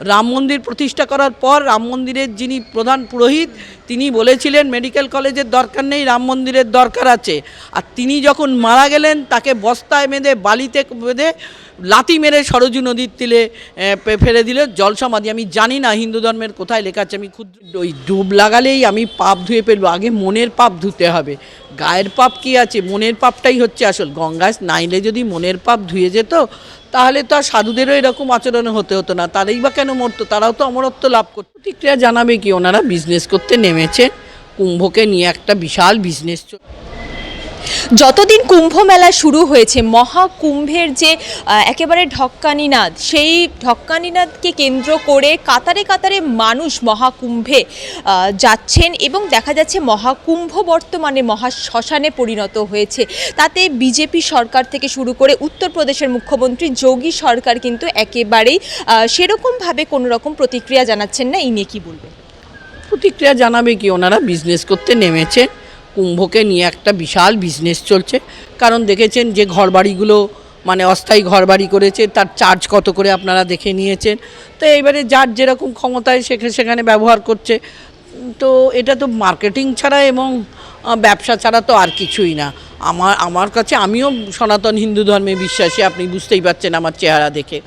রাম মন্দির প্রতিষ্ঠা করার পর রাম মন্দিরের যিনি প্রধান পুরোহিত, তিনি বলেছিলেন, মেডিকেল কলেজের দরকার নেই, রাম মন্দিরের দরকার আছে। আর তিনি যখন মারা গেলেন, তাকে বস্তায় বেঁধে, বালিতে বেঁধে লাতি মেরে সরজু নদীর পে- ফেলে দিল। জল সমাধি আমি জানি না, হিন্দু ধর্মের কোথায় লেখা আছে, আমি ক্ষুদ্র ওই ডুব লাগালেই আমি পাপ ধুয়ে ফেলব, আগে মনের পাপ ধুতে হবে। গায়ের পাপ কি আছে? মনের পাপটাই হচ্ছে আসল। গঙ্গায় নাইলে যদি মনের পাপ ধুয়ে যেত, তাহলে তো আর সাধুদেরও এরকম আচরণ হতে হতো না। তারাই বা কেন মরতো? তারাও তো অমরত্ব লাভ করতো। প্রতিক্রিয়া জানাবে কি? ওনারা বিজনেস করতে নেমেছে। কুম্ভকে নিয়ে একটা বিশাল বিজনেস যতদিন কুম্ভ মেলা শুরু হয়েছে মহাকুম্ভের যে একেবারে ঢক্কানিনাদ, সেই ঢক্কানিনাদকে কেন্দ্র করে কাতারে কাতারে মানুষ মহাকুম্ভে যাচ্ছেন এবং দেখা যাচ্ছে মহাকুম্ভ বর্তমানে মহা শ্মশানে পরিণত হয়েছে। তাতে বিজেপি সরকার থেকে শুরু করে উত্তরপ্রদেশের মুখ্যমন্ত্রী যোগী সরকার কিন্তু একেবারেই সেরকমভাবে কোনো রকম প্রতিক্রিয়া জানাচ্ছেন না। এই নিয়ে কি বলবেন? প্রতিক্রিয়া জানাবে কি? ওনারা বিজনেস করতে নেমেছে। কুম্ভকে নিয়ে একটা বিশাল বিজনেস চলছে। কারণ দেখেছেন যে ঘরবাড়িগুলো মানে অস্থায়ী ঘরবাড়ি করেছে, তার চার্জ কত করে আপনারা দেখে নিয়েছেন। তো এবারে যার যেরকম ক্ষমতায় সেখানে সেখানে ব্যবহার করছে, তো এটা তো মার্কেটিং ছাড়া এবং ব্যবসা ছাড়া তো আর কিছুই না। আমার আমার কাছে আমিও সনাতন হিন্দু ধর্মে বিশ্বাসী, আপনি বুঝতেই পারছেন আমার চেহারা দেখে।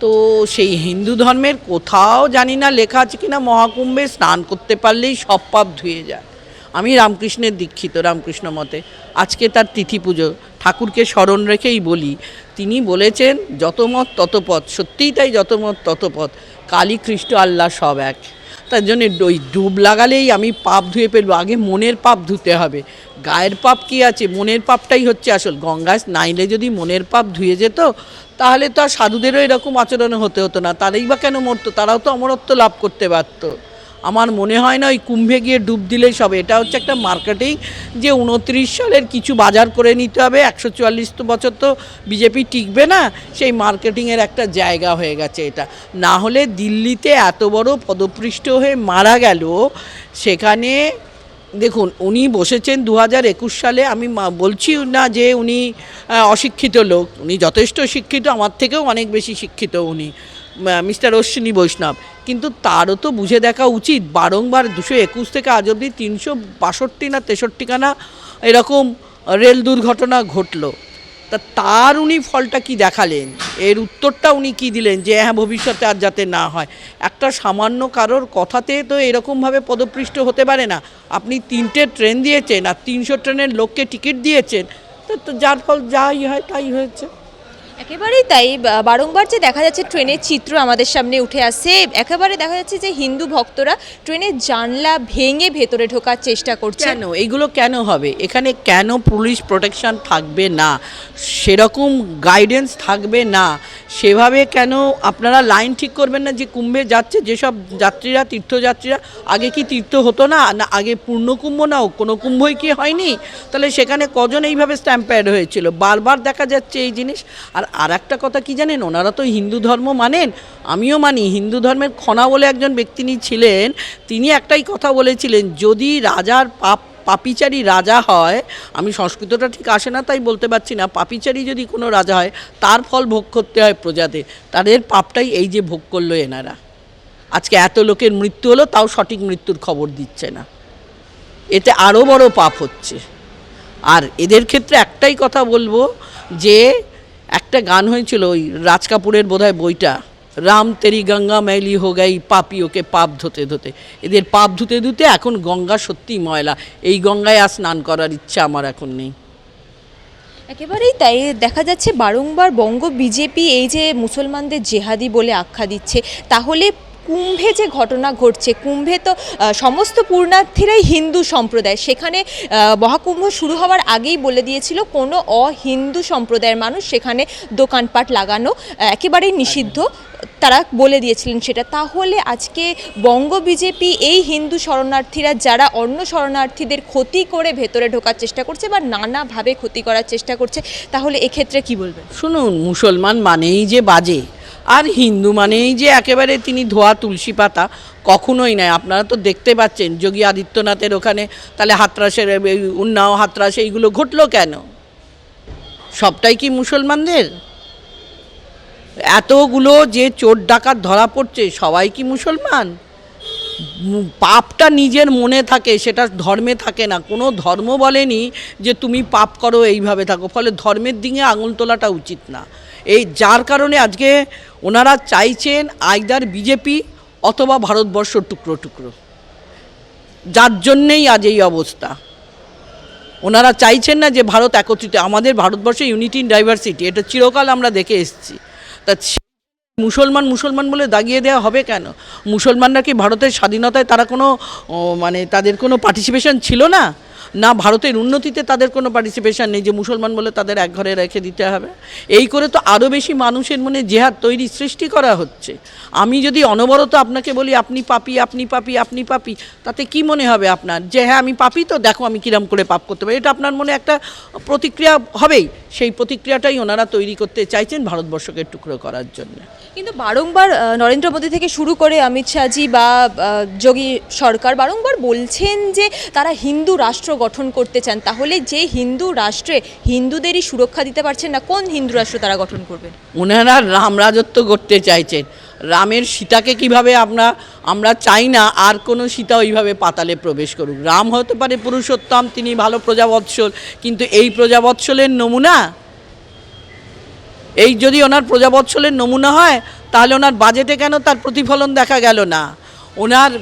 তো সেই হিন্দু ধর্মের কোথাও জানি না লেখা আছে কিনা, মহাকুম্ভে স্নান করতে পারলেই সব পাপ ধুয়ে যায়। আমি রামকৃষ্ণের দীক্ষিত, রামকৃষ্ণ মতে। আজকে তার তিথি পুজো, ঠাকুরকে স্মরণ রেখেই বলি, তিনি বলেছেন, যত মত তত পথ। সত্যিই তাই, যত মত তত পথ। কালী খ্রিস্ট আল্লাহ সব এক। তার জন্য ওই ডুব লাগালেই আমি পাপ ধুয়ে ফেলব। আগে মনের পাপ ধুতে হবে। গায়ের পাপ কি আছে? মনের পাপটাই হচ্ছে আসল। গঙ্গায় নাইলে যদি মনের পাপ ধুয়ে যেত, তাহলে তো আর সাধুদেরও এরকম আচরণ হতে হতো না। তারাই বা কেন মরতো? তারাও তো অমরত্ব লাভ করতে পারত। আমার মনে হয় না ওই কুম্ভে গিয়ে ডুব দিলেই সব। এটা হচ্ছে একটা মার্কেটিং যে উনত্রিশ সালের কিছু বাজার করে নিতে হবে, একশো চুয়াল্লিশ তো বছর তো বিজেপি টিকবে না, সেই মার্কেটিংয়ের একটা জায়গা হয়ে গেছে এটা। না হলে দিল্লিতে এত বড় পদপৃষ্ট হয়ে মারা গেল, সেখানে দেখুন, উনি বসেছেন দু হাজার একুশ সালে, আমি বলছি না যে উনি অশিক্ষিত লোক, উনি যথেষ্ট শিক্ষিত, আমার থেকেও অনেক বেশি শিক্ষিত উনি। মিস্টার অশ্বিনী বৈষ্ণব। কিন্তু তারও তো বুঝে দেখা উচিত, বারংবার দুশো একুশ থেকে আজ অবধি তিনশো বাষট্টি না তেষট্টিখানা এরকম রেল দুর্ঘটনা ঘটলো। তা তার উনি ফলটা কি দেখালেন? এর উত্তরটা উনি কি দিলেন যে হ্যাঁ ভবিষ্যতে আর যাতে না হয়? একটা সামান্য কারোর কথাতে তো এরকমভাবে পদপৃষ্ট হতে পারে না। আপনি তিনটে ট্রেন দিয়েছেন আর তিনশো ট্রেনের লোককে টিকিট দিয়েছেন। তো তো যার ফল যাই হয়, তাই হয়েছে। একেবারেই তাই বারংবার যে দেখা যাচ্ছে ট্রেনের চিত্র আমাদের সামনে উঠে আসছে, একেবারে দেখা যাচ্ছে যে হিন্দু ভক্তরা ট্রেনের জানলা ভেঙে ভেতরে ঢোকার চেষ্টা করছে। কেন? এইগুলো কেন হবে? এখানে কেন পুলিশ প্রোটেকশন থাকবে না? সেরকম গাইডেন্স থাকবে না? সেভাবে কেন আপনারা লাইন ঠিক করবেন না যে কুম্ভে যাচ্ছে? যেসব যাত্রীরা, তীর্থযাত্রীরা, আগে কি তীর্থ হতো না? না, আগে পূর্ণ কুম্ভ না কোনো কুম্ভই কি হয়নি? তাহলে সেখানে কজন এইভাবে স্ট্যাম্প্যাড হয়েছিল? বারবার দেখা যাচ্ছে এই জিনিস। আর আর একটা কথা কি জানেন? ওনারা তো হিন্দু ধর্ম মানেন, আমিও মানি। হিন্দু ধর্মের খনা বলে একজন ব্যক্তি ছিলেন, তিনি একটাই কথা বলেছিলেন, যদি রাজার পাপ, পাপিচারী রাজা হয়, আমি সংস্কৃতটা ঠিক আসে না, তাই বলতে পারছি না, পাপিচারী যদি কোনো রাজা হয়, তার ফল ভোগ করতে হয় প্রজাদের, তাদের পাপটাই এই যে ভোগ করল এনারা। আজকে এত লোকের মৃত্যু হলো, তাও সঠিক মৃত্যুর খবর দিচ্ছে না। এতে আরও বড় পাপ হচ্ছে। আর এদের ক্ষেত্রে একটাই কথা বলব যে একটা গান হয়েছিল ওই রাজ কাপুরের বোধহয় বইটা, রাম তেরি গঙ্গা মেলি হো গাই, পাপি ওকে পাপ ধুতে ধুতে। এদের পাপ ধুতে ধুতে এখন গঙ্গা সত্যিই ময়লা। এই গঙ্গায় আর স্নান করার ইচ্ছা আমার এখন নেই। একেবারেই তাই। দেখা যাচ্ছে বারংবার বঙ্গ বিজেপি এই যে মুসলমানদের জেহাদি বলে আখ্যা দিচ্ছে, তাহলে কুম্ভে যে ঘটনা ঘটছে, কুম্ভে তো সমস্ত পূর্ণার্থীরাই হিন্দু সম্প্রদায়। সেখানে মহাকুম্ভ শুরু হওয়ার আগেই বলে দিয়েছিল, কোনো অহিন্দু সম্প্রদায়ের মানুষ সেখানে দোকানপাট লাগানো একেবারেই নিষিদ্ধ। তারা বলে দিয়েছিলেন সেটা। তাহলে আজকে বঙ্গ বিজেপি এই হিন্দু শরণার্থীরা, যারা অন্য শরণার্থীদের ক্ষতি করে ভেতরে ঢোকার চেষ্টা করছে বা নানাভাবে ক্ষতি করার চেষ্টা করছে, তাহলে এক্ষেত্রে কি বলবেন? শুনুন, মুসলমান মানেই যে বাজে। আর হিন্দু মানেই যে একেবারে তিনি ধোয়া তুলসী পাতা কখনোই নয়। আপনারা তো দেখতে পাচ্ছেন, যোগী আদিত্যনাথের ওখানে, তাহলে হাতরাসের উন্নাও হাতরাস, এইগুলো ঘটলো কেন? সবটাই কি মুসলমানদের? এতগুলো যে চোর ডাকাত ধরা পড়ছে, সবাই কি মুসলমান? পাপটা নিজের মনে থাকে, সেটা ধর্মে থাকে না। কোনো ধর্ম বলেনি যে তুমি পাপ করো, এইভাবে থাকো। ফলে ধর্মের দিকে আঙুল তোলাটা উচিত না। এই যার কারণে আজকে ওনারা চাইছেন আইদার বিজেপি অথবা ভারতবর্ষ টুকরো টুকরো। যার জন্যেই আজ এই অবস্থা। ওনারা চাইছেন না যে ভারত একত্রিত, আমাদের ভারতবর্ষে ইউনিটি ইন ডাইভার্সিটি, এটা চিরকাল আমরা দেখে এসেছি। তা মুসলমান মুসলমান বলে দাগিয়ে দেওয়া হবে কেন? মুসলমানরা কি ভারতের স্বাধীনতায় তারা কোনো মানে তাদের কোনো পার্টিসিপেশন ছিল না? না ভারতের উন্নতিতে তাদের কোনো পার্টিসিপেশন নেই, যে মুসলমান বলে তাদের এক ঘরে রেখে দিতে হবে। এই করে তো আরও বেশি মানুষের মনে জেহাদ তৈরি সৃষ্টি করা হচ্ছে। আমি যদি অনবরত আপনাকে বলি, আপনি পাপি আপনি পাপি আপনি পাপি, তাতে কি মনে হবে আপনার? যে হ্যাঁ আমি পাপি তো, দেখো আমি কিরম করে পাপ করতে পারি। এটা আপনার মনে একটা প্রতিক্রিয়া হবেই। সেই প্রতিক্রিয়াটাই ওনারা তৈরি করতে চাইছেন ভারতবর্ষকে টুকরো করার জন্য। কিন্তু বারংবার নরেন্দ্র মোদী থেকে শুরু করে অমিত শাহজি বা যোগী সরকার বারংবার বলছেন যে তারা হিন্দু রাষ্ট্র গঠন করতে চান, তাহলে যে হিন্দু রাষ্ট্রে হিন্দুদেরই সুরক্ষা দিতে পারছেন না, কোন হিন্দু রাষ্ট্র তারা গঠন করবেন ওনারা রাম রাজত্ব করতে চাইছেন। রামের সীতাকে কীভাবে আমরা আমরা চাই না, আর কোনো সীতা ওইভাবে পাতালে প্রবেশ করুক। রাম হতে পারে পুরুষোত্তম, তিনি ভালো প্রজাবৎসল, কিন্তু এই প্রজাবৎসলের নমুনা, এই যদি ওনার প্রজাবৎসলের নমুনা হয়, তাহলে ওনার বাজেটে কেন তার প্রতিফলন দেখা গেল না? ওনার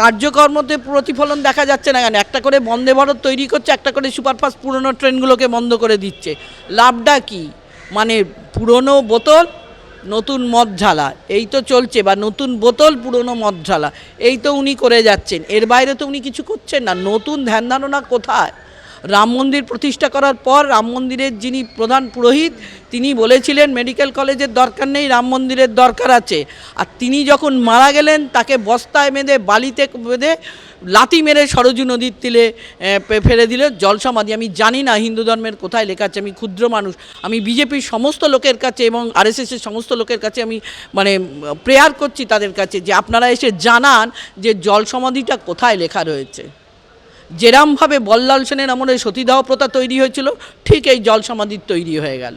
কার্যকর্মতে প্রতিফলন দেখা যাচ্ছে না কেন? একটা করে বন্দে ভারত তৈরি করছে, একটা করে সুপারফাস্ট পুরনো ট্রেনগুলোকে বন্ধ করে দিচ্ছে। লাভটা কি? মানে পুরনো বোতল, নতুন মদ ঝালা এই তো চলছে, বা নতুন বোতল, পুরনো মদ ঝালা এই তো উনি করে যাচ্ছেন। এর বাইরে তো উনি কিছু করছেন না। নতুন ধ্যান ধারণা কোথায়? রাম মন্দির প্রতিষ্ঠা করার পর রাম মন্দিরের যিনি প্রধান পুরোহিত, তিনি বলেছিলেন, মেডিকেল কলেজের দরকার নেই, রাম মন্দিরের দরকার আছে। আর তিনি যখন মারা গেলেন, তাকে বস্তায় বেঁধে, বালিতে বেঁধে লাতি মেরে সরজু নদীর পে- ফেলে দিল। জল সমাধি আমি জানি না হিন্দু ধর্মের কোথায় লেখা আছে, আমি ক্ষুদ্র মানুষ। আমি বিজেপির সমস্ত লোকের কাছে এবং আরএসএসের সমস্ত লোকের কাছে আমি মানে প্রেয়ার করছি তাদের কাছে যে আপনারা এসে জানান যে জল সমাধিটা কোথায় লেখা রয়েছে। যেরামভাবে বল্লাল সেনের আমলে সতীদাহ প্রথা তৈরি হয়েছিল, ঠিক এই জল সমাধির তৈরি হয়ে গেল।